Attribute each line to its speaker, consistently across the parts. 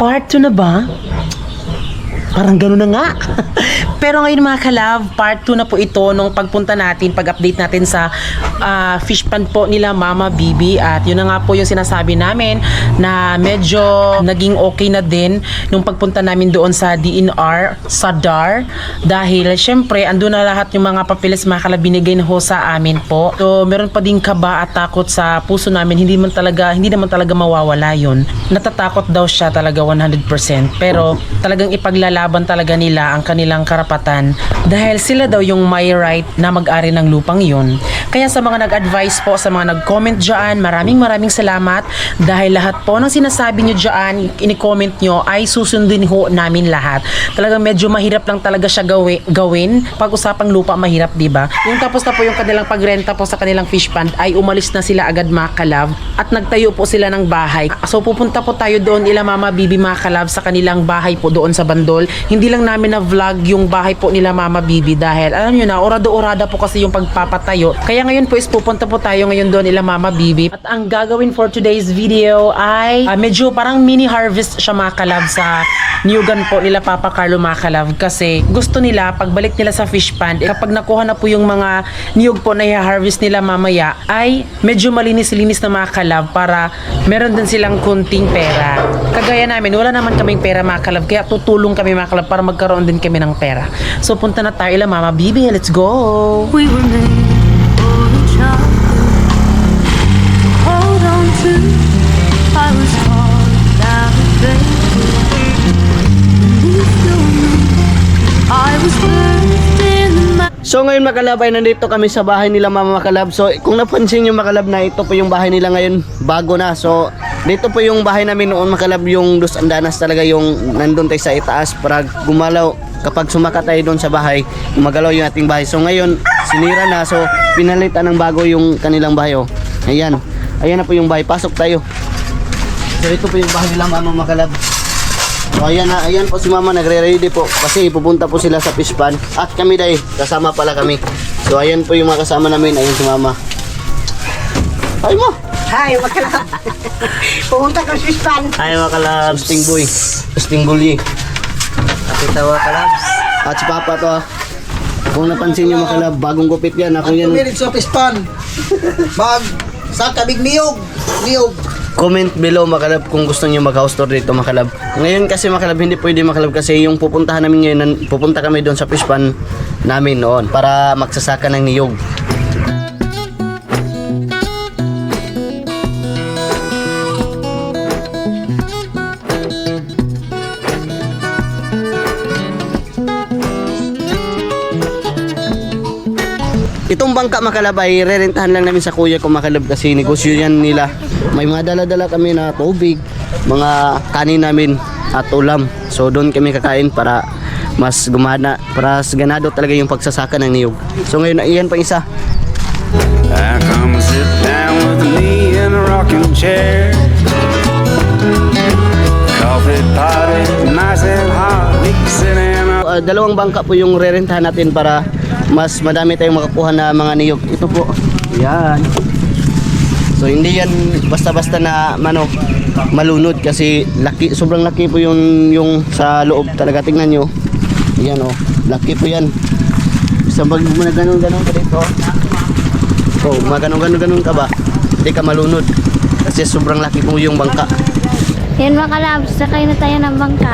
Speaker 1: Part 2 na ba? Parang gano'n na nga. Pero ngayon mga kalab, part 2 na po ito nung pagpunta natin, pag-update natin sa uh, fish pan po nila Mama Bibi. At yun na nga po yung sinasabi namin na medyo naging okay na din nung pagpunta namin doon sa DNR, sa DAR. Dahil syempre, ando na lahat yung mga papeles mga kalab binigay na ho sa amin po. So meron pa din kaba at takot sa puso namin. Hindi man talaga, hindi naman talaga mawawala yun. Natatakot daw siya talaga 100%. Pero talagang ipaglalaban talaga nila ang kanilang karapatan karapatan dahil sila daw yung may right na mag-ari ng lupang yun. Kaya sa mga nag-advise po, sa mga nag-comment dyan, maraming maraming salamat dahil lahat po ng sinasabi nyo dyan, ini-comment nyo ay susundin ho namin lahat. Talagang medyo mahirap lang talaga siya gawi, gawin. Pag-usapang lupa, mahirap, di ba? Yung tapos na po yung kanilang pagrenta po sa kanilang fish pond ay umalis na sila agad mga at nagtayo po sila ng bahay. So pupunta po tayo doon ila Mama Bibi mga sa kanilang bahay po doon sa Bandol. Hindi lang namin na vlog yung bahay bahay po nila Mama Bibi dahil alam nyo na, orado-orada po kasi yung pagpapatayo. Kaya ngayon po is pupunta po tayo ngayon doon nila Mama Bibi. At ang gagawin for today's video ay uh, medyo parang mini harvest siya mga kalab sa Newgan po nila Papa Carlo Makalab kasi gusto nila pagbalik nila sa fish pond eh, kapag nakuha na po yung mga niyog po na i-harvest nila mamaya ay medyo malinis-linis na makalab para meron din silang kunting pera. Kagaya namin, wala naman kaming pera makalab kaya tutulong kami makalab para magkaroon din kami ng pera. So punta na tayo lang Mama Bibi. Let's go! We were made for each other. Hold on to I was So ngayon makalab ay nandito kami sa bahay nila Mama Makalab. So kung napansin yung makalab na ito po yung bahay nila ngayon bago na. So dito po yung bahay namin noon makalab yung Dos Andanas talaga yung nandun tayo sa itaas para gumalaw kapag sumakat tayo doon sa bahay, magalaw yung ating bahay. So ngayon, sinira na. So pinalitan ng bago yung kanilang bahay. Oh. Ayan. Ayan na po yung bahay. Pasok tayo. So ito po yung bahay lang, mama makalab. So ayan na, ayan po si mama nagre-ready po kasi pupunta po sila sa Pispan at kami dahil kasama pala kami. So ayan po yung mga kasama namin, ayan si mama. Ay mo!
Speaker 2: Hi, makalab. Pumunta ka sa Pispan.
Speaker 1: Hi, makalab. Sting boy. Sting bully. Kita mga kalabs. At si Papa to. Ah. Kung napansin niyo mga kalab, bagong gupit yan. Ako ah. yan.
Speaker 2: Minutes of span. Bag. Sa kabig niyog. Niyog.
Speaker 1: Comment below makalab kung gusto niyo mag-house tour dito makalab. Ngayon kasi makalab hindi pwede makalab kasi yung pupuntahan namin ngayon pupunta kami doon sa fish pan namin noon para magsasaka ng niyog. buong bangka makalabay, rerentahan lang namin sa kuya ko makalab kasi negosyo yan nila. May mga dala-dala kami na tubig, mga kanin namin at ulam. So doon kami kakain para mas gumana, para ganado talaga yung pagsasaka ng niyog. So ngayon, iyan pa isa. I come sit down with me in a rocking chair dalawang bangka po yung rerentahan natin para mas madami tayong makakuha na mga niyog. Ito po. Yan. So hindi yan basta-basta na mano malunod kasi laki sobrang laki po yung yung sa loob talaga tingnan niyo. Yan oh, laki po yan. Sa bag mo na ganun ganun ka dito. Oh, magano ganun ganun ka ba? Hindi ka malunod kasi sobrang laki po yung bangka.
Speaker 3: Yan mga kalabs, sakay na tayo ng bangka.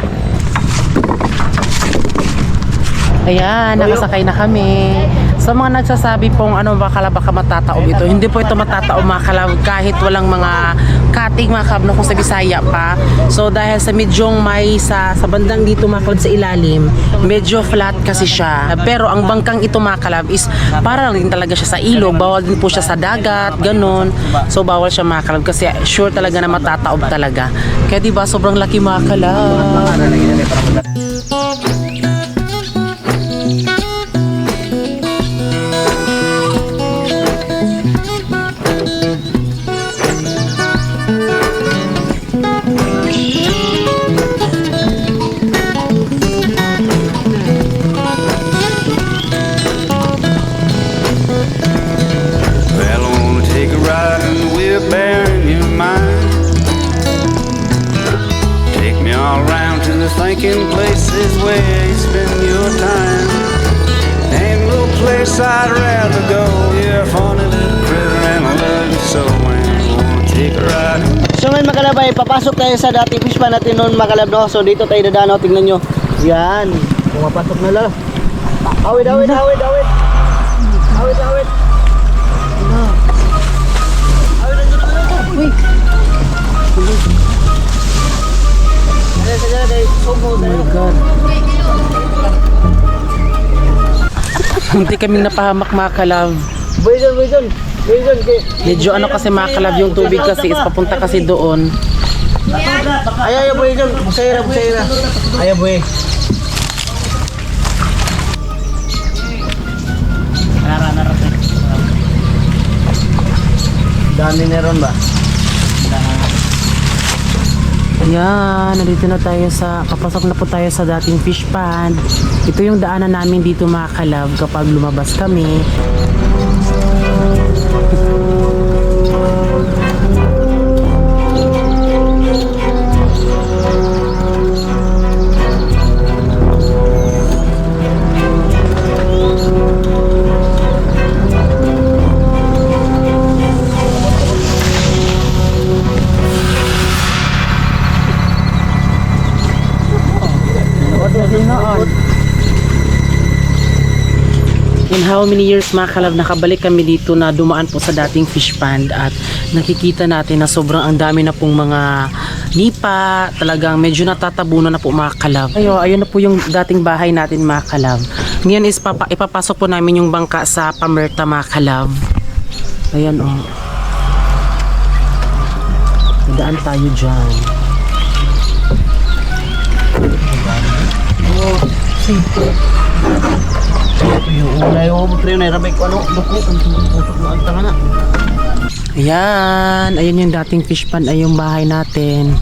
Speaker 1: Ayan, nakasakay na kami. Sa so, mga nagsasabi pong ano ba kalabaka matataob ito, hindi po ito matataob mga kalab kahit walang mga cutting mga kalab kung sa Bisaya pa. So dahil sa medyong may sa, sa bandang dito makod sa ilalim, medyo flat kasi siya. Pero ang bangkang ito mga kalab is para lang din talaga siya sa ilog, bawal din po siya sa dagat, ganun. So bawal siya mga kalab kasi sure talaga na matataob talaga. Kaya di ba sobrang laki mga kalab. thinking places where you spend your time. Ain't no place I'd rather go. You're a funny little critter and I love you so. So ngayon mga kalab, ay papasok tayo sa dati fish natin noon mga no? So dito tayo dadanaw, tingnan nyo. Yan, pumapasok na lang. Awit, awit, awit, awit. Awit, awit. Awit. Oh my God. Hindi kami napahamak mga kalab. Buidol, buidol. Buidol. Medyo ano kasi mga kalab yung tubig kasi is papunta kasi doon. Ay, ay, boy, dyan. Busaira, busaira. Ay, boy. Dami na ron ba? Ayan, nandito na tayo sa, kapasok na po tayo sa dating fish pond. Ito yung daanan namin dito mga kalab kapag lumabas kami. in how many years mga kalab nakabalik kami dito na dumaan po sa dating fish pond at nakikita natin na sobrang ang dami na pong mga nipa talagang medyo natatabunan na po mga kalab ayo ayun na po yung dating bahay natin mga kalab ngayon is papa, ipapasok po namin yung bangka sa pamerta mga kalab ayan o oh. daan tayo dyan oh, maubos rin na rabay ko ano, duko, ang pusok na ang tanga na. Ayan, ayan yung dating fish pan ay yung bahay natin.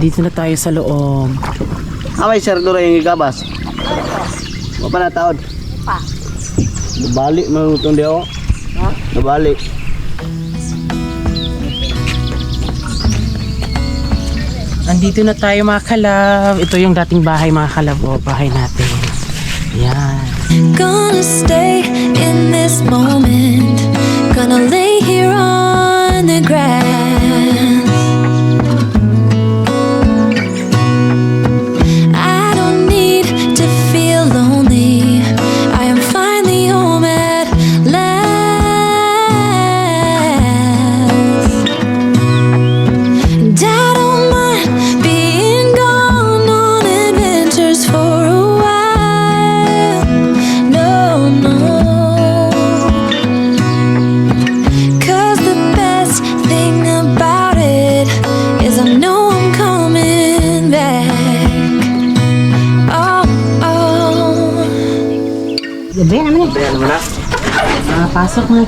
Speaker 1: Dito na tayo sa loob. Away sir, doon yung igabas. Ano pa na taon? Pa. Nabalik mo itong diyo. Ha? Nabalik. Andito na tayo mga kalab. Ito yung dating bahay mga kalab. O, bahay natin. Ayan. Gonna stay in this moment, gonna lay here on the grass.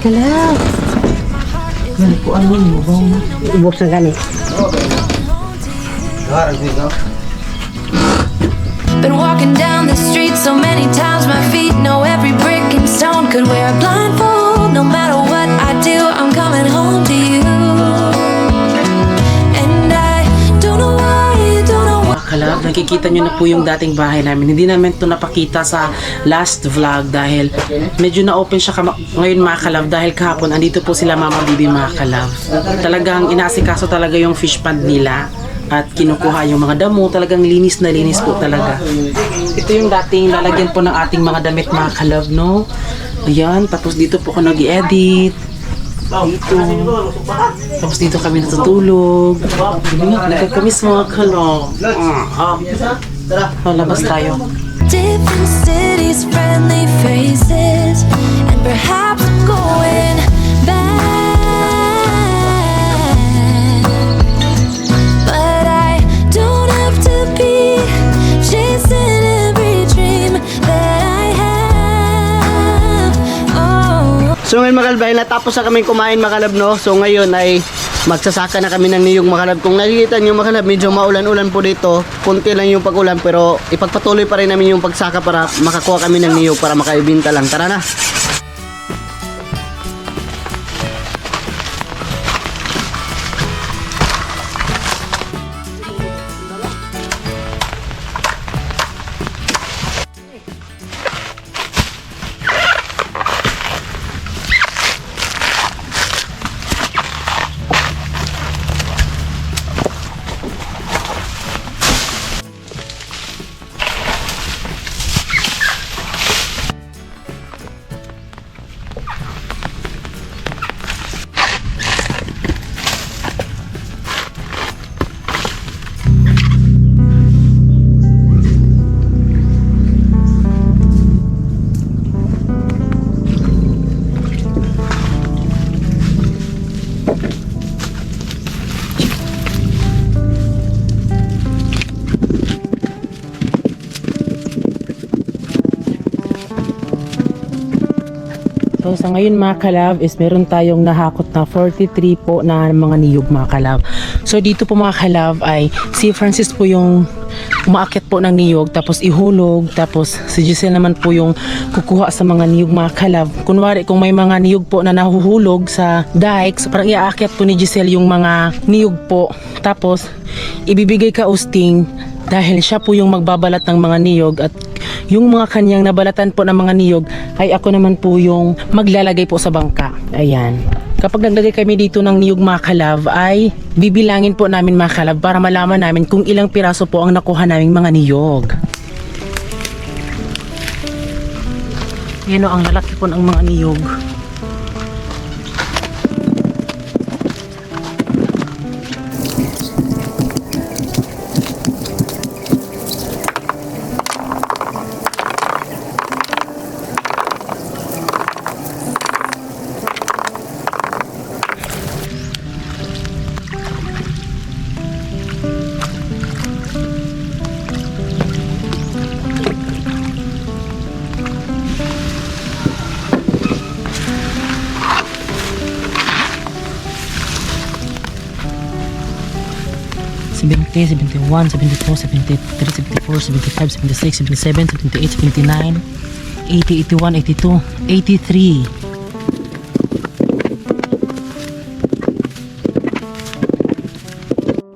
Speaker 1: ka lang. Been walking down the street so many times my feet know every brick and stone could wear nakikita nyo na po yung dating bahay namin. Hindi namin to napakita sa last vlog dahil medyo na-open siya ngayon mga kalab dahil kahapon andito po sila Mama Bibi mga kalab. Talagang inaasikaso talaga yung fish pond nila at kinukuha yung mga damo. Talagang linis na linis po talaga. Ito yung dating lalagyan po ng ating mga damit mga kalab, no? Ayan, tapos dito po ako nag-edit. dito. Tapos dito kami natutulog. mga ah. labas tayo. Different cities, friendly faces, and perhaps I'm going back. But I don't have to be chasing. So ngayon mga kalab, natapos na kami kumain mga kalab, no? So ngayon ay magsasaka na kami ng niyog makalab. Kung nakikita niyo makalab, medyo maulan-ulan po dito. Kunti lang yung pag-ulan pero ipagpatuloy pa rin namin yung pagsaka para makakuha kami ng niyog para makaibinta lang. Tara na! So sa ngayon mga kalab is meron tayong nahakot na 43 po na mga niyog mga kalab. So dito po mga kalab ay si Francis po yung umaakit po ng niyog tapos ihulog tapos si Giselle naman po yung kukuha sa mga niyog mga kalab. Kunwari kung may mga niyog po na nahuhulog sa dikes parang iaakit po ni Giselle yung mga niyog po tapos ibibigay ka usting dahil siya po yung magbabalat ng mga niyog at yung mga kanyang nabalatan po ng mga niyog ay ako naman po yung maglalagay po sa bangka. Ayan. Kapag naglagay kami dito ng niyog mga ay bibilangin po namin mga kalab para malaman namin kung ilang piraso po ang nakuha naming mga niyog. Yan o, ang lalaki po ng mga niyog. 70, 71, 72, 73, 74, 75, 76, 77, 78, 79, 80, 81, 82, 83.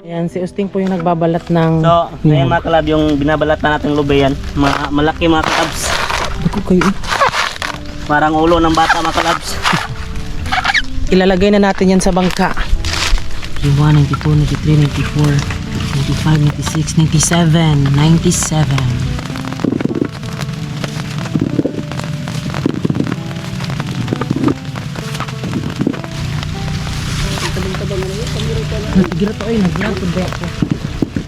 Speaker 1: Ayan, si Usting po yung nagbabalat ng... So, ayan mga kalab, yung binabalat na natin lube yan. Ma malaki mga kalabs. Ako kayo. Eh. Parang ulo ng bata mga kalabs. Ilalagay na natin yan sa bangka. 91, 92, 93, 94. 95, 96, 97, 97.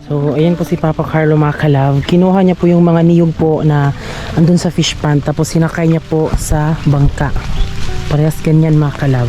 Speaker 1: So ayan po si Papa Carlo mga Kinuha niya po yung mga niyog po na andun sa fish pond tapos sinakay niya po sa bangka. Parehas ganyan mga kalav.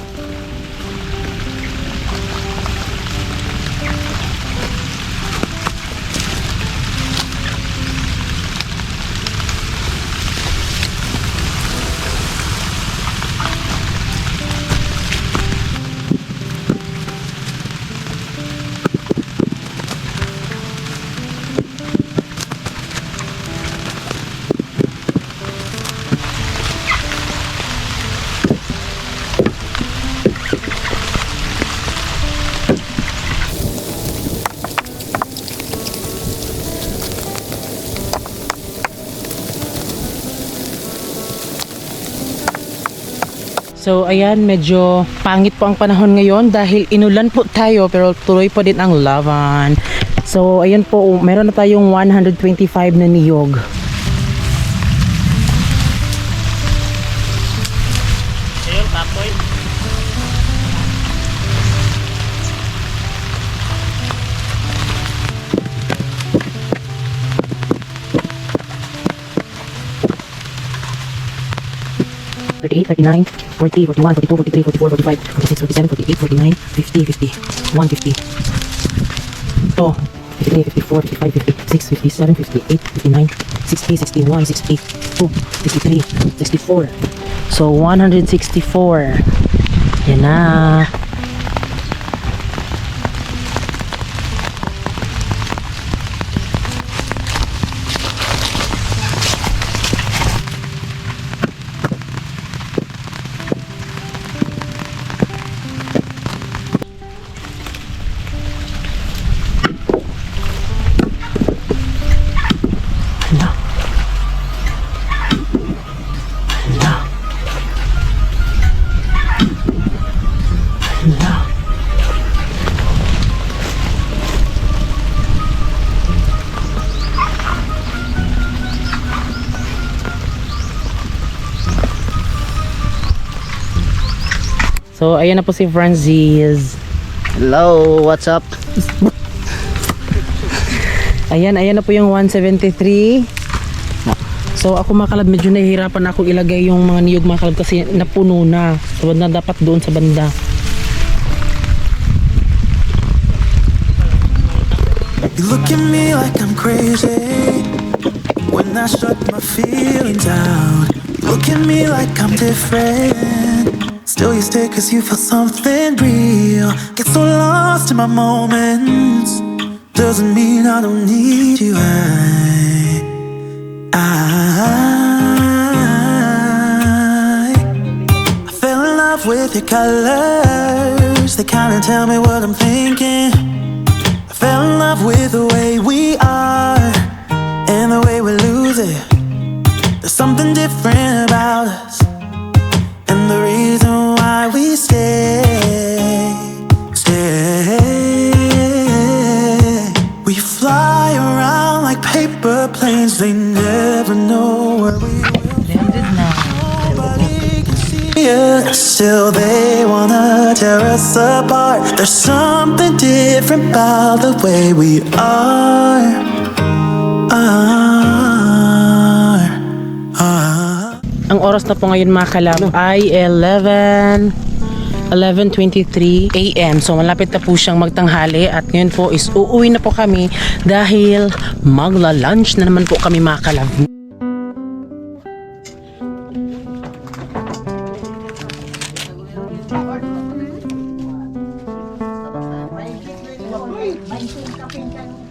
Speaker 1: So ayan, medyo pangit po ang panahon ngayon dahil inulan po tayo pero tuloy pa din ang laban. So ayan po, meron na tayong 125 na niyog. 38, 39, 40, 41, 42, 43, 44, 45, 46, 47, 48, 49, 50, 50, 150. Ito, 53, 54, 55, 56, 57, 58, 59, 60, 61, 62, 63, 64. So, 164. Yan na. So, ayan na po si Francis. Hello, what's up? ayan, ayan na po yung 173. So, ako mga medyo nahihirapan ako ilagay yung mga niyog mga kasi napuno na. So, na dapat doon sa banda. You look at me like I'm crazy When I shut my feelings out Look at me like I'm different Still you stay cause you feel something real Get so lost in my moments Doesn't mean I don't need you I, I, I fell in love with your colors They kinda tell me what I'm thinking I fell in love with the way we are And the way we lose it There's something different about us we fly around like paper planes. They never know where we Landed na. Nobody can see us. Still, they wanna tear us apart. There's something different about the way we are. are, ah, are. Ah. Ang oras na po ngayon mga kalab ay 11. 11.23 a.m. So malapit na po siyang magtanghali at ngayon po is uuwi na po kami dahil magla-lunch na naman po kami mga kalab. Thank you.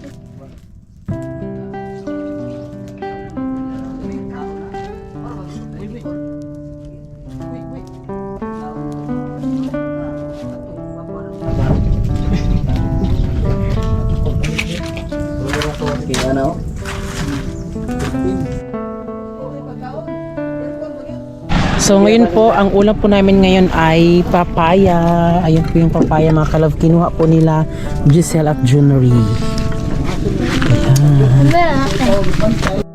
Speaker 1: So ngayon po, ang ulam po namin ngayon ay papaya. Ayun po yung papaya mga kalab. Kinuha po nila Giselle at Junry. Ayan.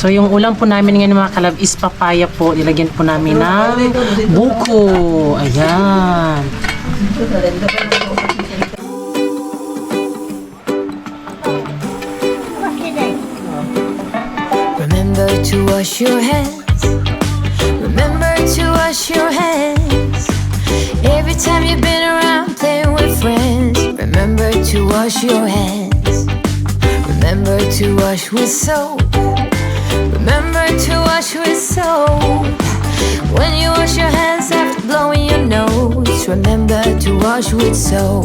Speaker 1: So yung ulam po namin ngayon mga kalab is papaya po. Ilagyan po namin ng buko. Ayan. Remember to wash your hands. Remember to wash your hands. Every time you've been around playing with friends, remember to wash your hands. Remember to wash with soap wash with soap. When you wash your hands after blowing your nose, remember to wash with soap.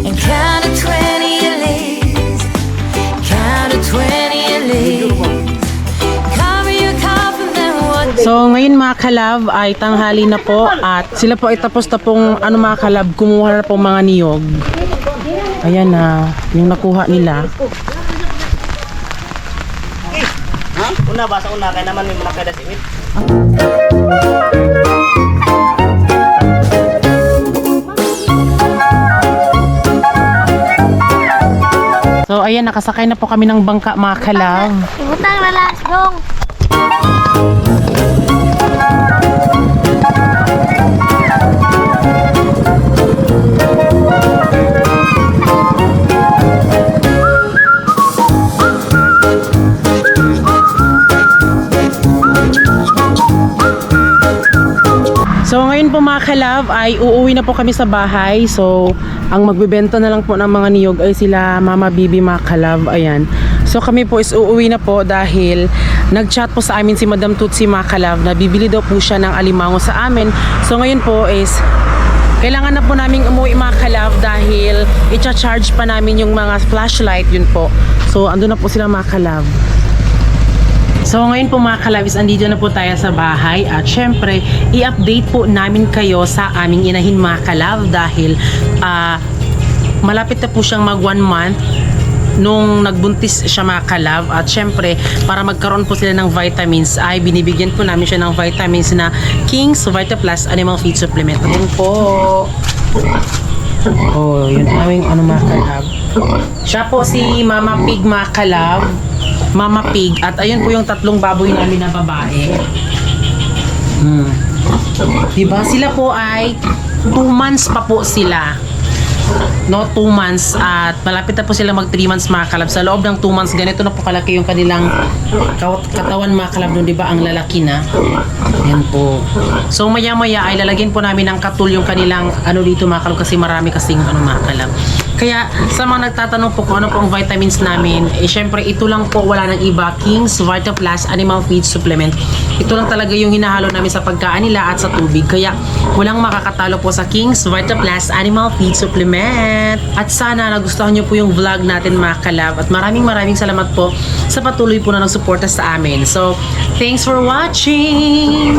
Speaker 1: And count to 20 at least. Count to 20 at least. Cover your cup and then what So ngayon mga kalab ay tanghali na po at sila po ay tapos na pong ano mga kalab kumuha na po mga niyog. Ayan na yung nakuha nila. Ma'am, una basa una kay naman may mga kada siwit. So ayan, nakasakay na po kami ng bangka mga kalaw. Ibutang na last dong. So ngayon po mga kalab ay uuwi na po kami sa bahay. So ang magbebenta na lang po ng mga niyog ay sila Mama Bibi mga kalab. Ayan. So kami po is uuwi na po dahil nagchat po sa amin si Madam Tutsi mga kalab na bibili daw po siya ng alimango sa amin. So ngayon po is kailangan na po namin umuwi mga kalab dahil i-charge pa namin yung mga flashlight yun po. So ando na po sila mga kalab. So ngayon po mga kalabis, andito na po tayo sa bahay at syempre i-update po namin kayo sa aming inahin mga kalab dahil uh, malapit na po siyang mag one month nung nagbuntis siya mga kalab at syempre para magkaroon po sila ng vitamins ay binibigyan po namin siya ng vitamins na King's Vita Plus Animal Feed Supplement. Ayan po. Oh, yun ang aming ano makalab. Siya po si Mama Pig Makalab. Mama Pig. At ayun po yung tatlong baboy namin na babae. Hmm. Diba sila po ay 2 months pa po sila no 2 months at malapit na po sila mag 3 months mga kalab sa loob ng 2 months ganito na po kalaki yung kanilang katawan mga kalab doon di ba ang lalaki na yan po so maya maya ay lalagyan po namin ng katul yung kanilang ano dito mga kalab kasi marami kasing ano mga kalab kaya sa mga nagtatanong po kung ano po ang vitamins namin, eh syempre ito lang po, wala nang iba, King's Vita Plus Animal Feed Supplement. Ito lang talaga yung hinahalo namin sa pagkain nila at sa tubig. Kaya walang makakatalo po sa King's Vita Plus Animal Feed Supplement. At sana nagustuhan nyo po yung vlog natin mga kalab. At maraming maraming salamat po sa patuloy po na nagsuporta sa amin. So, thanks for watching!